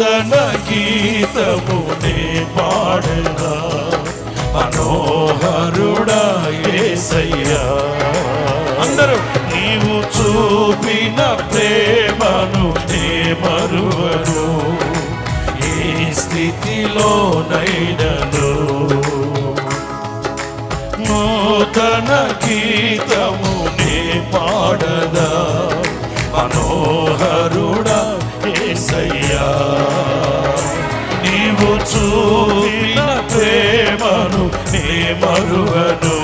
నూతన గీతమునే పాడగా మనోహరుడా ఏసయ్యా అందరూ నీవు చూపిన ప్రేమను నే మరువను. ఏ స్థితిలోనైనను చూపిన ప్రేమను నే మరువను.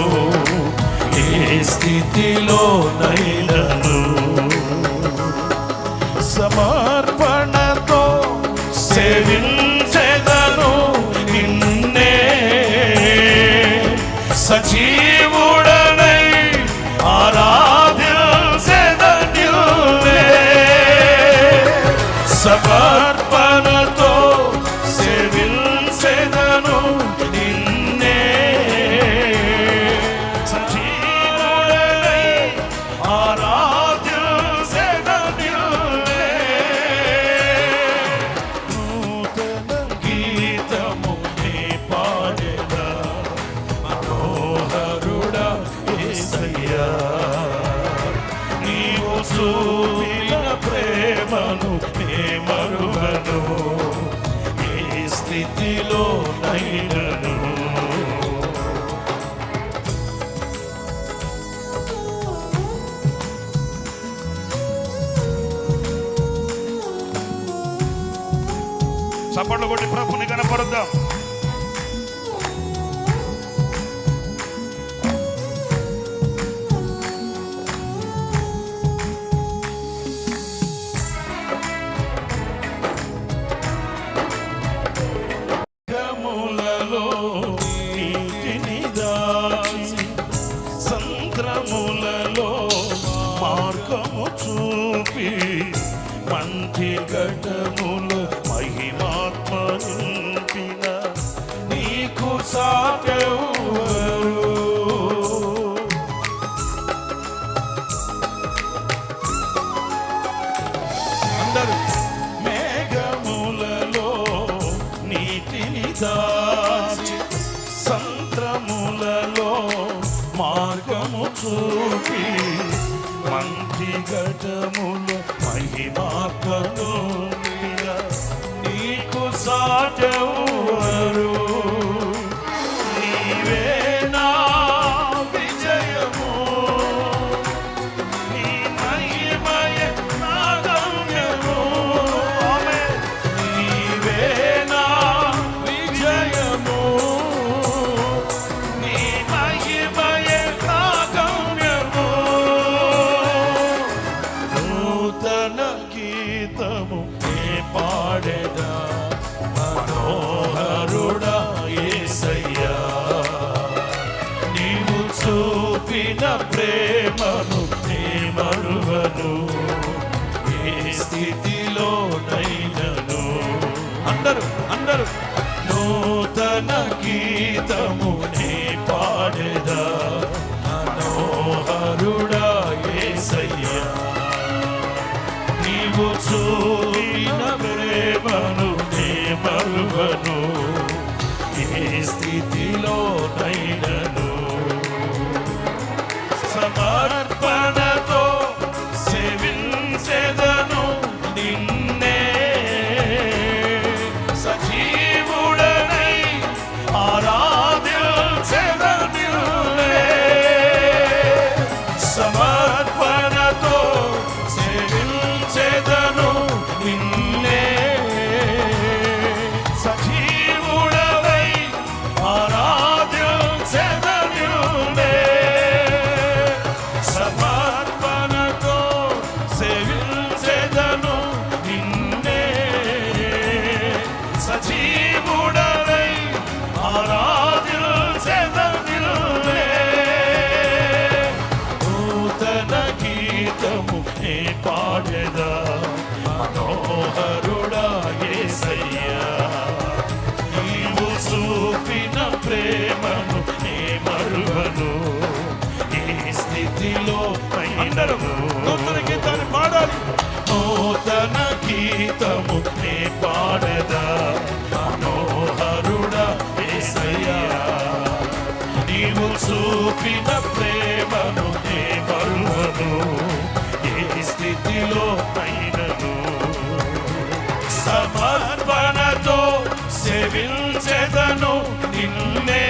ఏ స్థితిలో నైనా చప్పట్లు కొట్టి ప్రభుని కనపరుద్దాం. చూపి మంచి గజములు మహిమా కను నీకు సాధ్యము మనోహరుడా ఏసయ్యా నీవు చూపిన ప్రేమను నే మరువను. ఏ స్థితిలో అందరూ నూతన గీతాన్ని పాడాలి. నూతన గీతము నే సమర్పణతో సేవించెదను నిన్నే.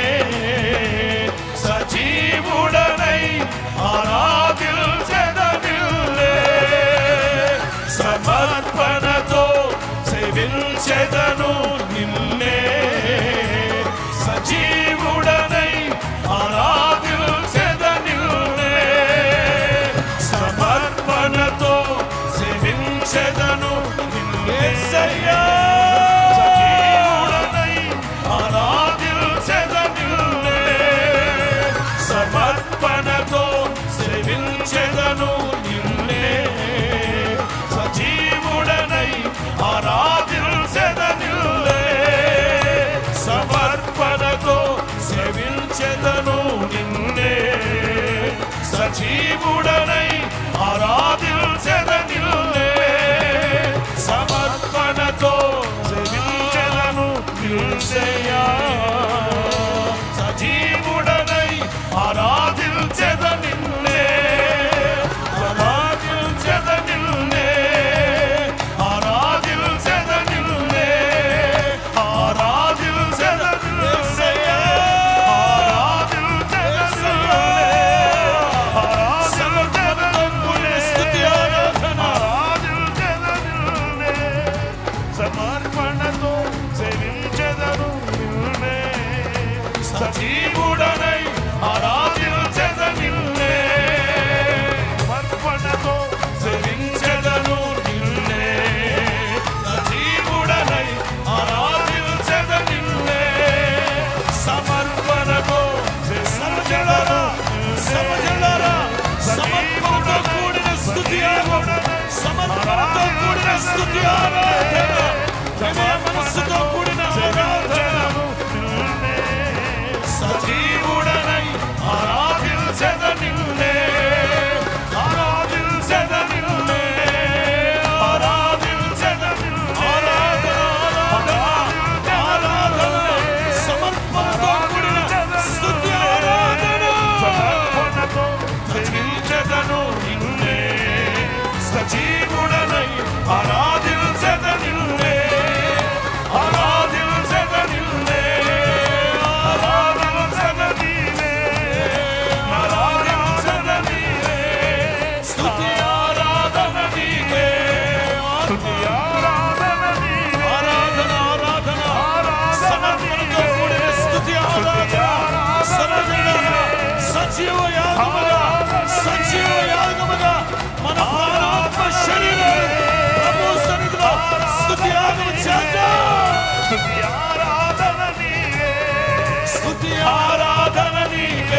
సజీవుడనై ఆరాధిల్చెదనిల్లే సమర్పణతో సేవించెదను you say സജീവുടനൈ ആരാധിൽ ചെതനില്ലേ പർപ്പണതോ സെവിഞ്ചെതനു നില്ലേ സജീവുടനൈ ആരാധിൽ ചെതനില്ലേ സമർപ്പണതോ സമജളറ സമജളറ സമർപ്പണതോ കൂടിന സ്തുതിയാകണം സമർപ്പണതോ കൂടിന സ്തുതിയാകണം മനസ്സുതോ స్థుతి ఆరాధన నీవే. స్థుతి ఆరాధన నీవే.